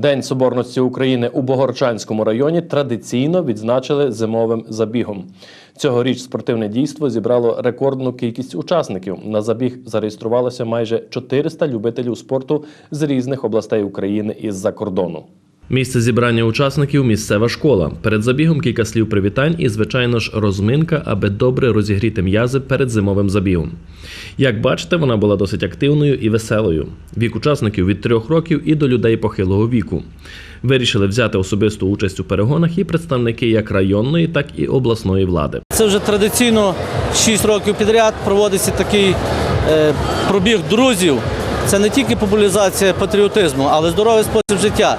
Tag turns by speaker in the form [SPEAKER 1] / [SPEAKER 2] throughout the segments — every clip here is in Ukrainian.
[SPEAKER 1] День Соборності України у Богорчанському районі традиційно відзначили зимовим забігом. Цьогоріч спортивне дійство зібрало рекордну кількість учасників. На забіг зареєструвалося майже 400 любителів спорту з різних областей України і з-за кордону. Місце зібрання учасників місцева школа. Перед забігом кілька слів привітань і, звичайно ж, розминка, аби добре розігріти м'язи перед зимовим забігом. Як бачите, вона була досить активною і веселою. Вік учасників від трьох років і до людей похилого віку. Вирішили взяти особисту участь у перегонах і представники як районної, так і обласної влади.
[SPEAKER 2] Це вже традиційно 6 років підряд проводиться такий е, пробіг друзів. Це не тільки популяризація патріотизму, але здоровий спосіб життя.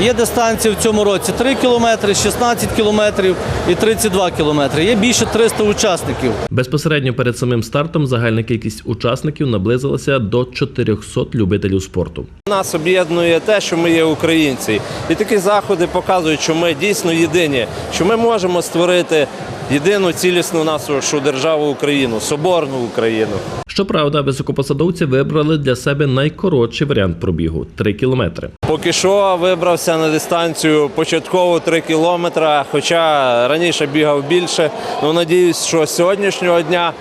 [SPEAKER 2] Є дистанції в цьому році 3 кілометри, 16 кілометрів і 32 кілометри. Є більше 300 учасників.
[SPEAKER 1] Безпосередньо перед самим стартом загальна кількість учасників наблизилася до 400 любителів спорту.
[SPEAKER 3] Нас об'єднує те, що ми є українці, і такі заходи показують, що ми дійсно єдині, що ми можемо створити єдину цілісну нашу державу Україну, соборну Україну.
[SPEAKER 1] Щоправда, високопосадовці вибрали для себе найкоротший варіант пробігу 3 кілометри.
[SPEAKER 3] Поки що вибрався на дистанцію початково 3 кілометри, хоча раніше бігав більше. Ну надіюсь, що з сьогоднішнього дня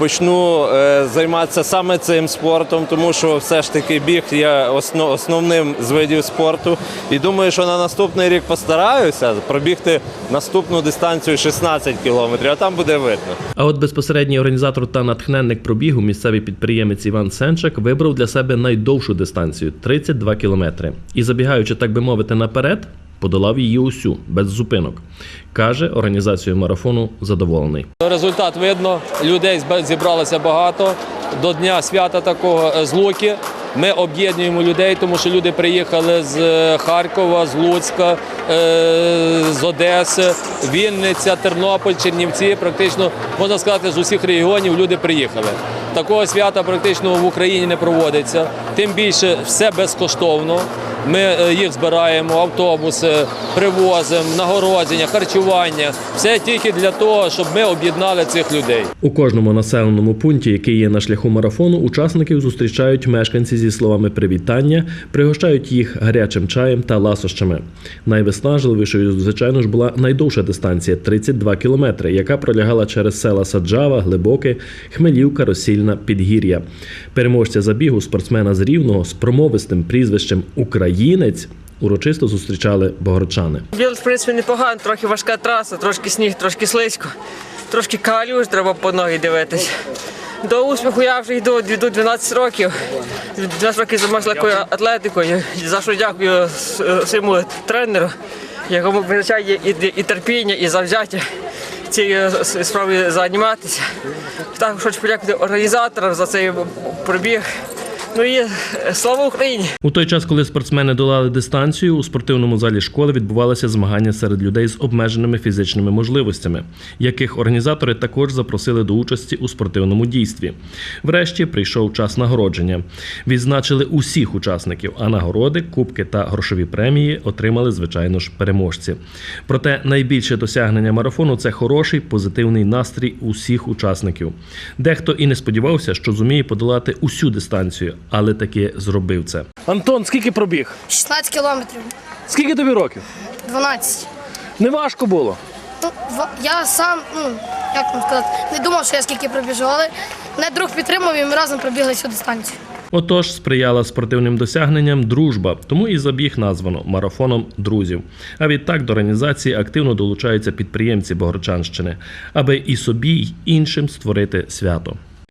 [SPEAKER 3] почну е, займатися саме цим спортом, тому що все ж таки біг є осно- основним з видів спорту. І думаю, що на наступний рік постараюся пробігти наступну дистанцію 16 кілометрів, а там буде видно.
[SPEAKER 1] А от безпосередній організатор та натхненник пробігу, місцевий підприємець Іван Сенчак, вибрав для себе найдовшу дистанцію 32 кілометри. І забігаючи, так би мовити, наперед, подолав її усю без зупинок. Каже, організацією марафону задоволений.
[SPEAKER 4] Результат видно, людей зібралося багато. До дня свята такого е, з Луки. Ми об'єднуємо людей, тому що люди приїхали з е, Харкова, з Луцька, е, з Одеси, Вінниця, Тернопіль, Чернівці. Практично можна сказати, з усіх регіонів люди приїхали. Такого свята практично в Україні не проводиться. Тим більше все безкоштовно. Ми е, їх збираємо, автобуси, привозимо, нагородження, харчування. Все тільки для того, щоб ми об'єднали цих людей.
[SPEAKER 1] У кожному населеному пункті, який є на шляху марафону, учасників зустрічають мешканці зі словами привітання, пригощають їх гарячим чаєм та ласощами. Найвиснажливішою, звичайно ж, була найдовша дистанція 32 кілометри, яка пролягала через села Саджава, Глибоке, Хмелівка, Росільна, Підгір'я. Переможця забігу спортсмена з Рівного з промовистим прізвищем Українець урочисто зустрічали богорчани.
[SPEAKER 5] Біл, в принципі, непогано, трохи важка траса, трошки сніг, трошки слизько, трошки калюж, треба по ноги дивитись. До успіху я вже йду, йду 12 років. 12 років займаюся легкою атлетикою. За що дякую своєму тренеру, якому визначає і, і терпіння, і завзяття цією справою займатися. Також хочу подякувати організаторам за цей пробіг. Ну і е, слава Україні!
[SPEAKER 1] У той час, коли спортсмени долали дистанцію, у спортивному залі школи відбувалися змагання серед людей з обмеженими фізичними можливостями, яких організатори також запросили до участі у спортивному дійстві. Врешті прийшов час нагородження. Відзначили усіх учасників, а нагороди, кубки та грошові премії отримали, звичайно ж, переможці. Проте найбільше досягнення марафону це хороший позитивний настрій усіх учасників. Дехто і не сподівався, що зуміє подолати усю дистанцію, але таки зробив це.
[SPEAKER 2] Антон, скільки пробіг?
[SPEAKER 6] 16 кілометрів,
[SPEAKER 2] Скільки тобі років?
[SPEAKER 6] 12.
[SPEAKER 2] Не важко було.
[SPEAKER 6] Ну, я сам, ну, як вам сказати, не думав, що я скільки пробіжу, але мене друг підтримав і ми разом пробігли цю дистанцію.
[SPEAKER 1] Отож, сприяла спортивним досягненням дружба, тому і забіг названо марафоном друзів. А відтак до організації активно долучаються підприємці Богорчанщини, аби і собі, й іншим створити свято.